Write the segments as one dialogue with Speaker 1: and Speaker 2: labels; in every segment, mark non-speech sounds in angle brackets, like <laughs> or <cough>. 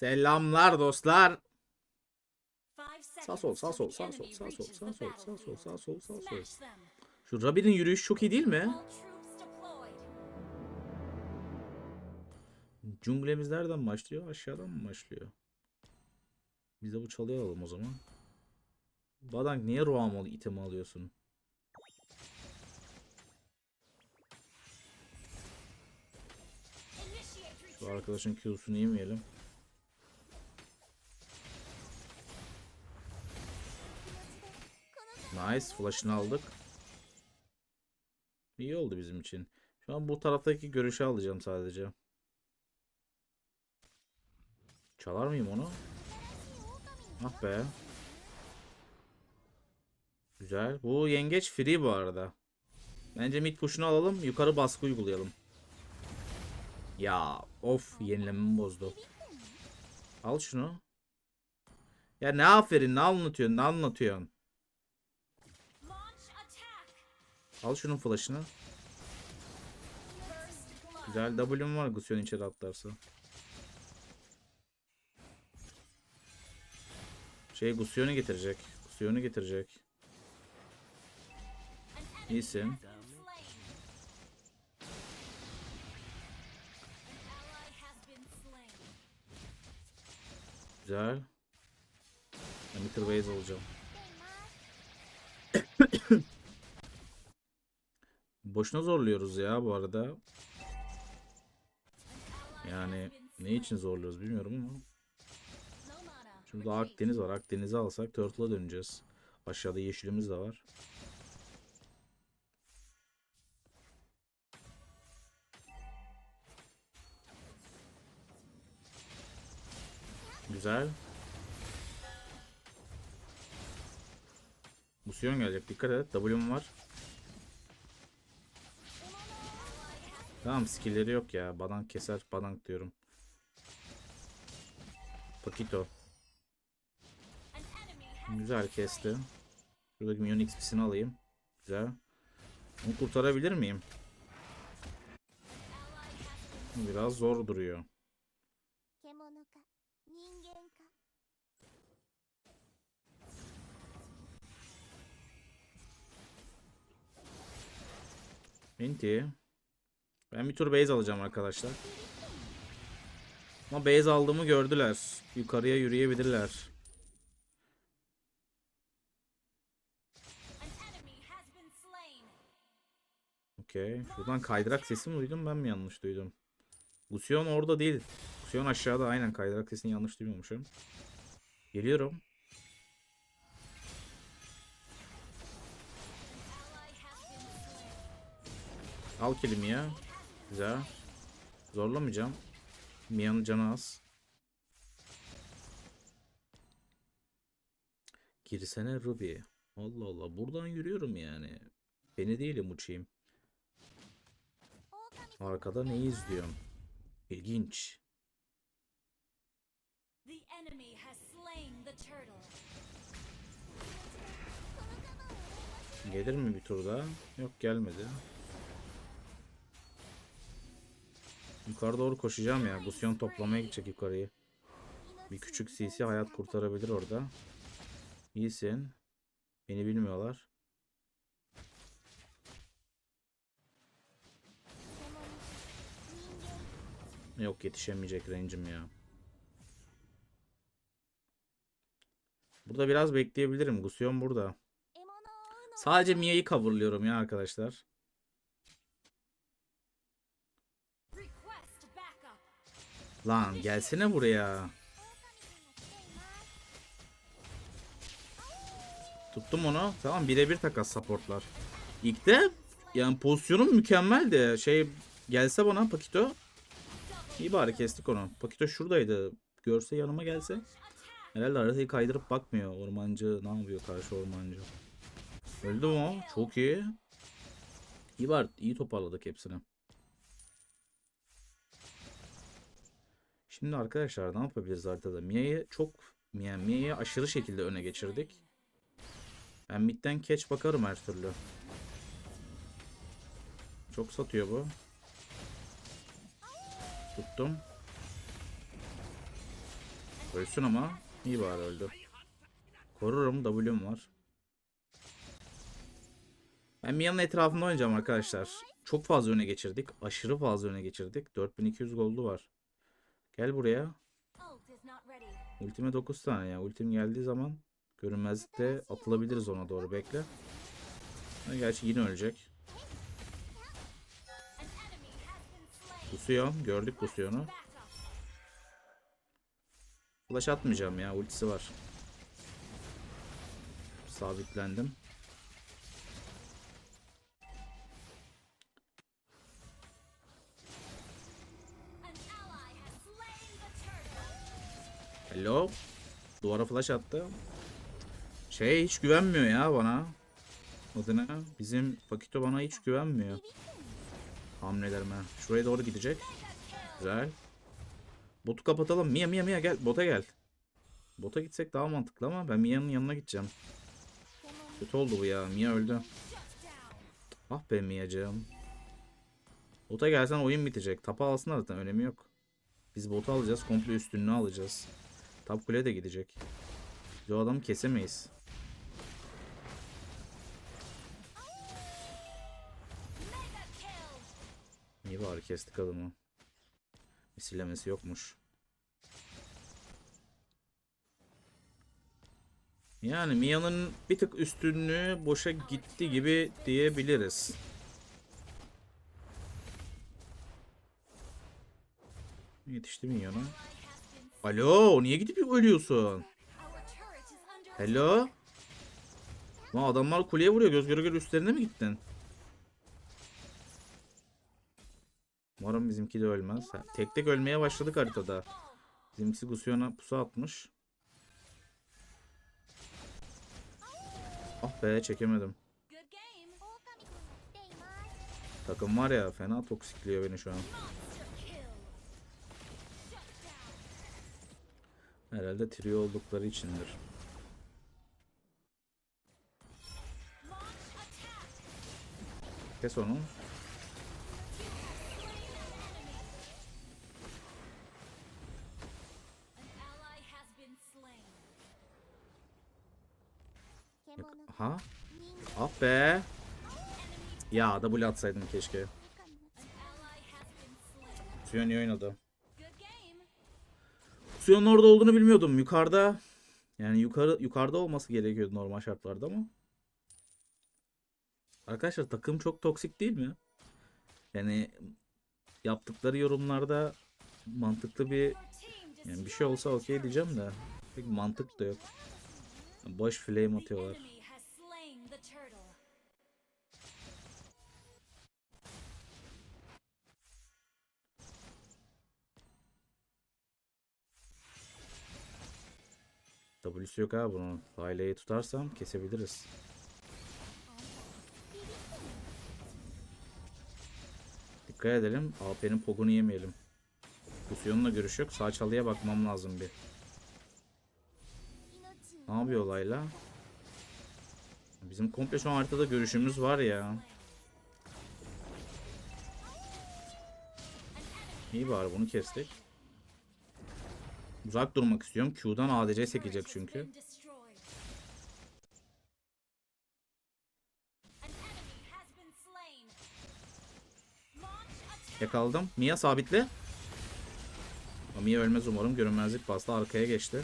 Speaker 1: Selamlar dostlar.
Speaker 2: Sağ
Speaker 1: sol, sağ sol, sağ sol, sağ sol, sağ sol, sağ sol, sağ sol, sağ sol. Şu Rabbi'nin yürüyüşü çok iyi değil mi? Cümlemiz nereden başlıyor? Aşağıdan mı başlıyor? Biz de bu çalıyı alalım o zaman. Badank niye Roamol itemi alıyorsun? Şu arkadaşın Q'sunu yemeyelim. Nice. Flash'ını aldık. İyi oldu bizim için. Şu an bu taraftaki görüşü alacağım sadece. Çalar mıyım onu? Ah be. Güzel. Bu yengeç free bu arada. Bence mid push'unu alalım. Yukarı baskı uygulayalım. Ya of yenilememi bozdu. Al şunu. Ya ne aferin ne anlatıyorsun ne anlatıyorsun. Al şunun flash'ını. Güzel W'm var Gusion içeri atlarsa. Şey Gusion'u getirecek. Gusion'u getirecek. İyisin. Güzel. Ben Meter Base alacağım. Boşuna zorluyoruz ya bu arada. Yani ne için zorluyoruz bilmiyorum ama. Şurada Akdeniz var. Akdeniz'i alsak Turtle'a döneceğiz. Aşağıda yeşilimiz de var. Güzel. Musyon gelecek. Dikkat et. W'm var. Tamam skillleri yok ya. Badan keser badan diyorum. Pakito. Güzel kesti. Şuradaki minyon xp'sini alayım. Güzel. Onu kurtarabilir miyim? Biraz zor duruyor. Minty. Ben bir tur base alacağım arkadaşlar. Ama base aldığımı gördüler. Yukarıya yürüyebilirler. Okey. Şuradan kaydırak sesi mi duydum ben mi yanlış duydum? Gusion orada değil. Gusion aşağıda aynen kaydırak sesini yanlış duymamışım. Geliyorum. Al kilimi ya. Güzel. Zorlamayacağım. Mia'nın canı az. Girsene Ruby. Allah Allah. Buradan yürüyorum yani. Beni değilim uçayım. Arkada neyi izliyorum? İlginç. Gelir mi bir tur daha? Yok gelmedi. Yukarı doğru koşacağım ya. Busyon toplamaya gidecek yukarıyı. Bir küçük CC hayat kurtarabilir orada. İyisin. Beni bilmiyorlar. Yok yetişemeyecek range'im ya. Burada biraz bekleyebilirim. Gusion burada. Sadece Mia'yı coverlıyorum ya arkadaşlar. Lan gelsene buraya. Tuttum onu. Tamam birebir takas supportlar. İlk de yani pozisyonum mükemmeldi. Şey gelse bana Pakito. İyi bari kestik onu. Pakito şuradaydı. Görse yanıma gelse. Herhalde haritayı kaydırıp bakmıyor. Ormancı ne yapıyor karşı ormancı. Öldü mü? Çok iyi. İyi var. iyi toparladık hepsini. Şimdi arkadaşlar ne yapabiliriz haritada? Mia'yı çok yani Mia'yı aşırı şekilde öne geçirdik. Ben midden catch bakarım her türlü. Çok satıyor bu. Tuttum. Ölsün ama. İyi bari öldü. Korurum. W'm var. Ben Mia'nın etrafında oynayacağım arkadaşlar. Çok fazla öne geçirdik. Aşırı fazla öne geçirdik. 4200 goldu var. Gel buraya. Ultime 9 tane ya. Ultim geldiği zaman görünmezlikte atılabiliriz ona doğru. Bekle. Ha, gerçi yine ölecek. Kusuyor. Gördük kusuyonu. Flash atmayacağım ya. Ultisi var. Sabitlendim. Duvara flash attı. Şey hiç güvenmiyor ya bana. Adına. Bizim Pakito bana hiç güvenmiyor. Hamlelerime. Şuraya doğru gidecek. Güzel. Botu kapatalım. Mia Mia Mia gel. Bota gel. Bota gitsek daha mantıklı ama ben Mia'nın yanına gideceğim. Kötü oldu bu ya. Mia öldü. Ah be Mia'cığım. Bota gelsen oyun bitecek. Tapa alsın zaten önemi yok. Biz botu alacağız. Komple üstünlüğü alacağız. Top kule de gidecek. Biz o adamı kesemeyiz. İyi bari kestik adamı. Misillemesi yokmuş. Yani Mia'nın bir tık üstünlüğü boşa gitti gibi diyebiliriz. Yetişti Mia'na. Alo niye gidip ölüyorsun? Hello? Lan adamlar kuleye vuruyor. Göz göre göre üstlerine mi gittin? Umarım bizimki de ölmez. Ha, tek tek ölmeye başladık haritada. Bizimkisi Gusion'a pusu atmış. Ah be çekemedim. Takım var ya fena toksikliyor beni şu an. Herhalde trio oldukları içindir. Kes onu. Ha? Ah be. Ya W atsaydım keşke. Suyoni oynadı. Suyon'un orada olduğunu bilmiyordum. Yukarıda yani yukarı yukarıda olması gerekiyordu normal şartlarda ama. Arkadaşlar takım çok toksik değil mi? Yani yaptıkları yorumlarda mantıklı bir yani bir şey olsa okey diyeceğim de pek mantık da yok. Boş flame atıyorlar. W'su yok ha bunun. Aileyi tutarsam kesebiliriz. Dikkat edelim. AP'nin pogunu yemeyelim. Kusyon'la görüş yok. Sağ çalıya bakmam lazım bir. Ne yapıyor olayla? Bizim komple şu haritada görüşümüz var ya. İyi bari bunu kestik. Uzak durmak istiyorum. Q'dan ADC sekecek çünkü. Yakaladım. Mia sabitle. Ama Mia ölmez umarım. Görünmezlik bastı. Arkaya geçti.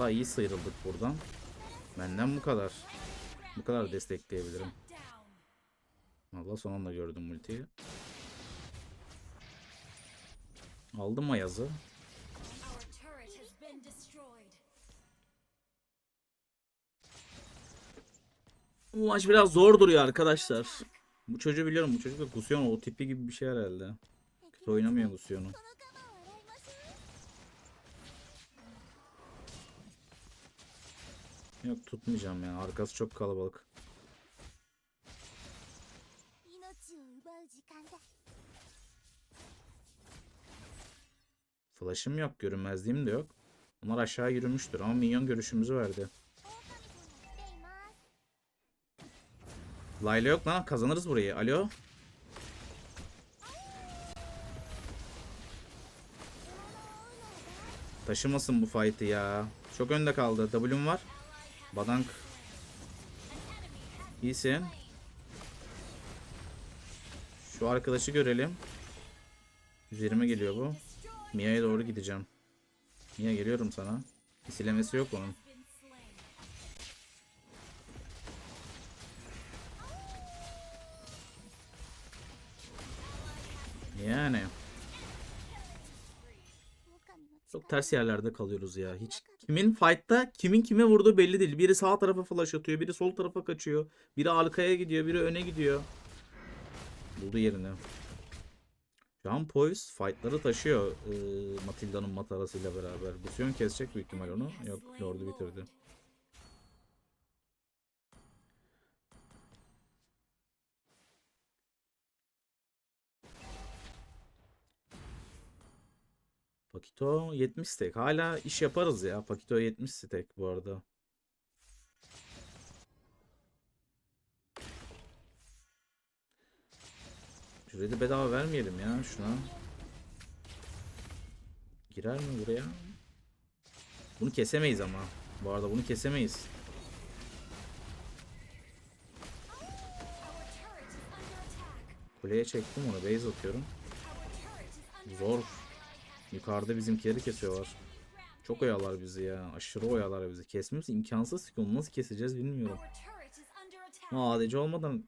Speaker 1: Vallahi iyi sıyrıldık buradan. Benden bu kadar. Bu kadar destekleyebilirim. Allah son anda gördüm ultiyi. Aldım Ayaz'ı. Bu maç biraz zor duruyor arkadaşlar. Bu çocuğu biliyorum. Bu çocuk da Gusion o tipi gibi bir şey herhalde. Kötü oynamıyor Gusion'u. Yok tutmayacağım yani. Arkası çok kalabalık. Flash'ım yok. Görünmezliğim de yok. Bunlar aşağı yürümüştür ama minyon görüşümüzü verdi. Layla yok lan. Kazanırız burayı. Alo. Taşımasın bu fight'ı ya. Çok önde kaldı. W'm var. Badank. İyisin. Şu arkadaşı görelim. 120 geliyor bu. Mia'ya doğru gideceğim. Mia geliyorum sana. Silemesi yok onun. Yani. Çok ters yerlerde kalıyoruz ya. Hiç kimin fight'ta kimin kime vurduğu belli değil. Biri sağ tarafa flash atıyor, biri sol tarafa kaçıyor. Biri arkaya gidiyor, biri öne gidiyor. Buldu yerini. John Poise fight'ları taşıyor ee, Matilda'nın matarasıyla beraber. Busyon kesecek büyük ihtimal onu. Yok Lord'u bitirdi. Pakito 70 stack. Hala iş yaparız ya. Pakito 70 stack bu arada. Şurayı da bedava vermeyelim ya şuna. Girer mi buraya? Bunu kesemeyiz ama. Bu arada bunu kesemeyiz. Kuleye çektim onu. Base atıyorum. Zor. Yukarıda bizimkileri kesiyorlar. Çok oyalar bizi ya. Aşırı oyalar bizi. Kesmemiz imkansız ki. Onu nasıl keseceğiz bilmiyorum. ADC olmadan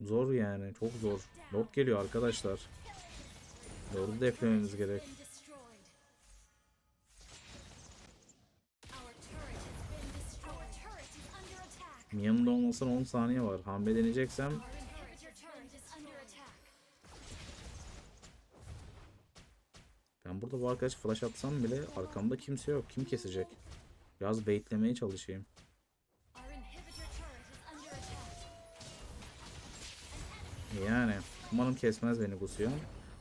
Speaker 1: zor yani. Çok zor. Lord geliyor arkadaşlar. Lord'u deflememiz gerek.
Speaker 2: Been destroyed. Our turret has been destroyed. Our turret is under attack.
Speaker 1: Mia'nın da olmasına 10 saniye var. Hamle deneyeceksem ben burada bu arkadaş flash atsam bile arkamda kimse yok. Kim kesecek? Biraz baitlemeye çalışayım. Yani umarım kesmez beni Gusion.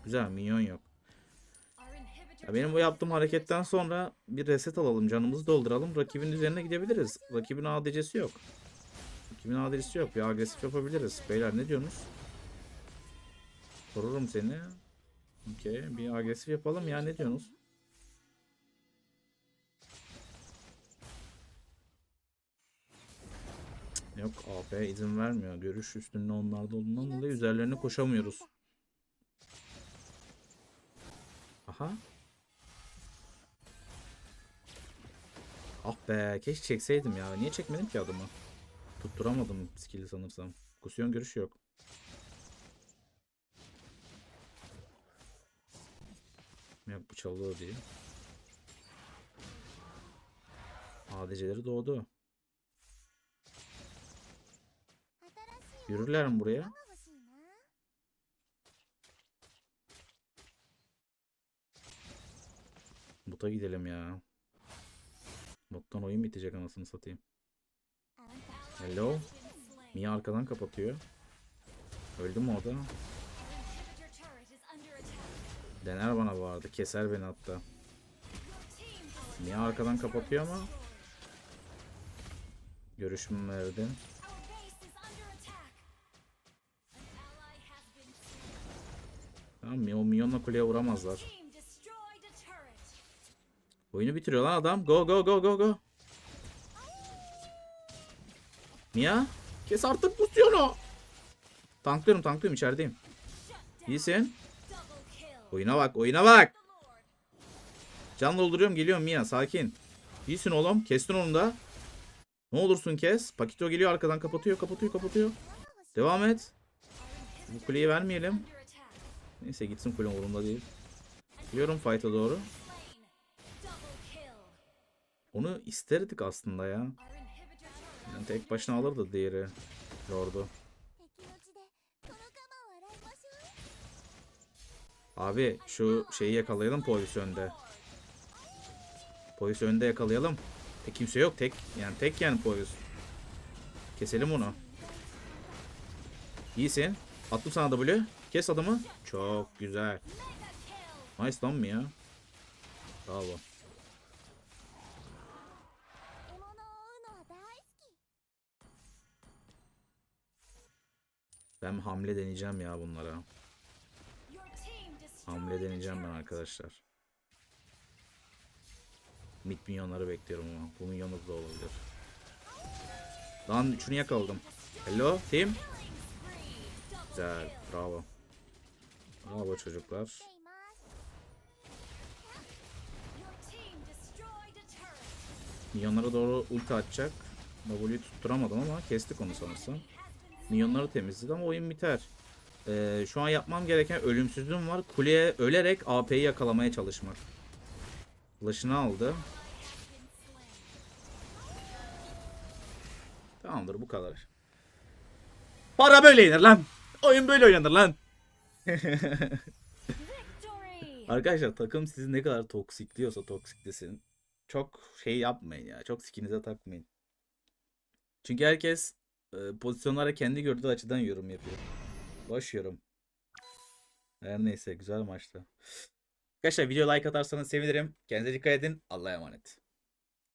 Speaker 1: Güzel minyon yok. Ya benim bu yaptığım hareketten sonra bir reset alalım. Canımızı dolduralım. Rakibin üzerine gidebiliriz. Rakibin ADC'si yok. Rakibin ADC'si yok. Bir agresif yapabiliriz. Beyler ne diyorsunuz? Korurum seni. Okey. Bir agresif yapalım ya ne diyorsunuz? Yok AP izin vermiyor. Görüş üstünlüğü onlarda olduğundan dolayı üzerlerine koşamıyoruz. Aha. Ah be keşke çekseydim ya. Niye çekmedim ki adımı? Tutturamadım skill'i sanırsam. Kusyon görüşü yok. Yok bu çalıyor diye. ADC'leri doğdu. Yürürler mi buraya? Bota gidelim ya. Bottan oyun bitecek anasını satayım. Hello. Mia arkadan kapatıyor. Öldü mü o? Dener bana bu arada. Keser beni hatta. Mia arkadan kapatıyor ama görüşümü verdi.
Speaker 2: Our base is under attack. An ally has been slain.
Speaker 1: Tamam mı? O minyonla kuleye vuramazlar. Oyunu bitiriyor lan adam. Go go go go go. Mia. Kes artık pozisyonu. Tanklıyorum tanklıyorum içerideyim. İyisin. Oyuna bak oyuna bak. Can dolduruyorum geliyorum Mia sakin. İyisin oğlum kestin onu da. Ne olursun kes. Pakito geliyor arkadan kapatıyor kapatıyor kapatıyor. Devam et. Bu kuleyi vermeyelim. Neyse gitsin kule umurumda değil. Gidiyorum fight'a doğru. Onu isterdik aslında ya. Yani tek başına alırdı diğeri. Lord'u. Abi şu şeyi yakalayalım polis önde. Polis önde yakalayalım. E kimse yok tek. Yani tek yani polis. Keselim onu. İyisin. Attım sana W. Kes adamı. Çok güzel. Nice lan mı ya? Bravo. Ben hamle deneyeceğim ya bunlara. Hamle deneyeceğim ben arkadaşlar. Mid minyonları bekliyorum ama bu minyonluk da olabilir. Lan üçünü yakaladım. Hello team. Güzel bravo. Bravo çocuklar. Minyonlara doğru ulti atacak. W'yu tutturamadım ama kestik onu sanırsam. Minyonları temizledi ama oyun biter. Ee, şu an yapmam gereken ölümsüzlüğüm var. Kuleye ölerek AP'yi yakalamaya çalışmak. Flash'ını aldı. Tamamdır bu kadar. Para böyle yenir lan. Oyun böyle oynanır lan. <laughs> Arkadaşlar takım sizi ne kadar toksikliyorsa toksiklesin. Çok şey yapmayın ya. Çok sikinize takmayın. Çünkü herkes e, pozisyonlara kendi gördüğü açıdan yorum yapıyor. Boş yorum. Her neyse güzel maçtı. Arkadaşlar video like atarsanız sevinirim. Kendinize dikkat edin. Allah'a emanet.